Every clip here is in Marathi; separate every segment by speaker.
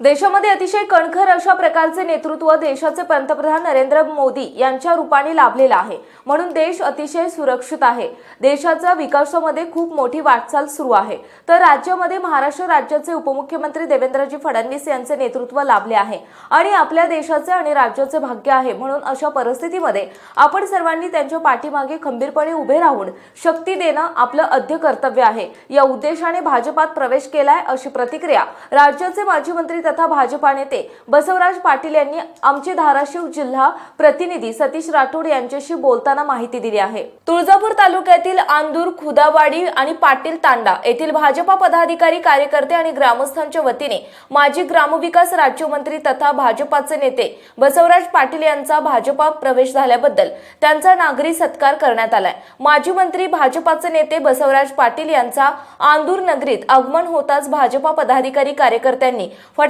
Speaker 1: देशामध्ये अतिशय कणखर अशा प्रकारचे नेतृत्व देशाचे पंतप्रधान नरेंद्र मोदी यांच्या रूपाने लाभलेला आहे. म्हणून देश अतिशय सुरक्षित आहे. देशाच्या विकासामध्ये खूप मोठी वाटचाल सुरू आहे. तर राज्यामध्ये महाराष्ट्र राज्याचे उपमुख्यमंत्री देवेंद्रजी फडणवीस यांचे नेतृत्व लाभले आहे. आणि आपल्या देशाचे आणि राज्याचे भाग्य आहे. म्हणून अशा परिस्थितीमध्ये आपण सर्वांनी त्यांच्या पाठीमागे खंबीरपणे उभे राहून शक्ती देणं आपलं अध्य कर्तव्य आहे. या उद्देशाने भाजपात प्रवेश केलाय अशी प्रतिक्रिया राज्याचे माजी मंत्री तथा भाजपा नेते बसवराज पाटील यांनी आमचे धाराशिव जिल्हा प्रतिनिधी सतीश राठोड यांच्याशी बोलताना माहिती दिली आहे. तुळजापूर तालुक्यातील आंदूर खुदावाडी आणि पाटील तांडा येथील भाजपा पदाधिकारी कार्यकर्ते आणि ग्रामस्थांच्या वतीने माजी ग्रामविकास राज्यमंत्री तथा भाजपाचे नेते बसवराज पाटील यांचा भाजपा प्रवेश झाल्याबद्दल त्यांचा नागरी सत्कार करण्यात आलाय. माजी मंत्री भाजपाचे नेते बसवराज पाटील यांचा आंदूर नगरीत आगमन होताच भाजपा पदाधिकारी कार्यकर्त्यांनी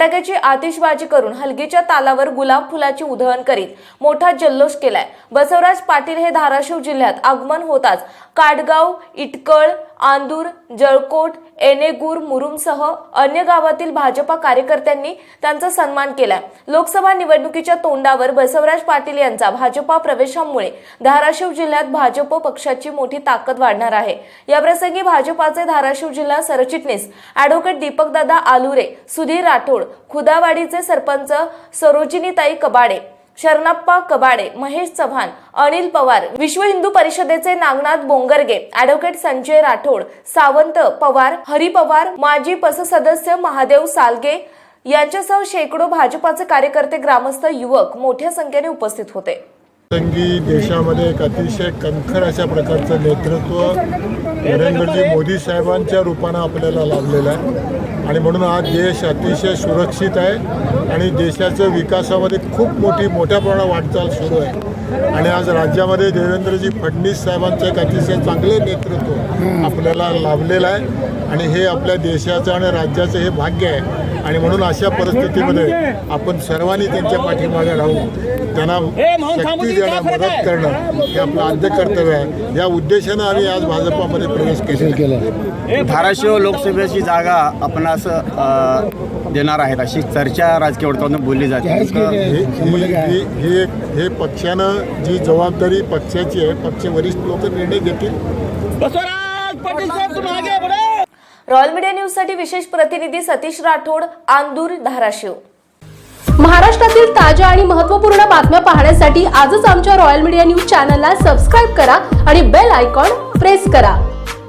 Speaker 1: फटाक्याची आतिषबाजी करून हलगीच्या तालावर गुलाब फुलाची उधळण करीत मोठा जल्लोष केलाय. बसवराज पाटील हे धाराशिव जिल्ह्यात आगमन होताच. काडगाव इटकळ आंदूर जळकोट एनेगूर मुरुमसह अन्य गावातील भाजपा कार्यकर्त्यांनी त्यांचा सन्मान केलाय. लोकसभा निवडणुकीच्या तोंडावर बसवराज पाटील यांचा भाजपा प्रवेशामुळे धाराशिव जिल्ह्यात भाजप पक्षाची मोठी ताकद वाढणार आहे. याप्रसंगी भाजपाचे धाराशिव जिल्हा सरचिटणीस अॅडव्होकेट दीपकदादा आलुरे सुधीर राठोड खुदावाडीचे सरपंच सरोजिनीताई कबाडे शरणाप्पा कबाडे महेश चव्हाण अनिल पवार विश्व हिंदू परिषदेचे नागनाथ बोंगरगे अॅडव्होकेट संजय राठोड सावंत पवार हरी पवार माजी पस सदस्य महादेव सालगे यांच्यासह शेकडो भाजपाचे कार्यकर्ते ग्रामस्थ युवक मोठ्या संख्येने उपस्थित होते.
Speaker 2: संगी देशामध्ये एक अतिशय कणखर अशा प्रकारचं नेतृत्व नरेंद्रजी मोदी साहेबांच्या रूपानं आपल्याला लाभलेलं आहे. आणि म्हणून आज देश अतिशय सुरक्षित आहे आणि देशाच्या विकासामध्ये खूप मोठी मोठ्या प्रमाणात वाटचाल सुरू आहे. आणि आज राज्यामध्ये देवेंद्रजी फडणवीस साहेबांचं एक अतिशय चांगले नेतृत्व आपल्याला लाभलेलं आहे आणि हे आपल्या देशाचं आणि राज्याचं हे भाग्य आहे. आणि म्हणून अशा परिस्थितीमध्ये आपण सर्वांनी त्यांच्या पाठीमागे राहू. त्यांना शक्ती देणं मदत करणं हे आपलं आद्य कर्तव्य आहे. या उद्देशानं आम्ही आज भाजपामध्ये प्रवेश आहे.
Speaker 3: धाराशिव लोकसभेची जागा आपण असं देणार आहेत अशी चर्चा राजकीय वर्तुळातून बोलली जाते.
Speaker 2: ही ही- ही ही एक हे पक्षानं जी जबाबदारी पक्षाची आहे पक्ष वरिष्ठ लोक निर्णय घेतील?
Speaker 1: रॉयल मीडिया न्यूजसाठी विशेष प्रतिनिधी सतीश राठोड आंदूर धाराशिव.
Speaker 4: महाराष्ट्रातील ताज्या आणि महत्त्वपूर्ण बातम्या पाहण्यासाठी आजच आमच्या रॉयल मीडिया न्यूज चॅनलला सबस्क्राईब करा आणि बेल आयकॉन प्रेस करा.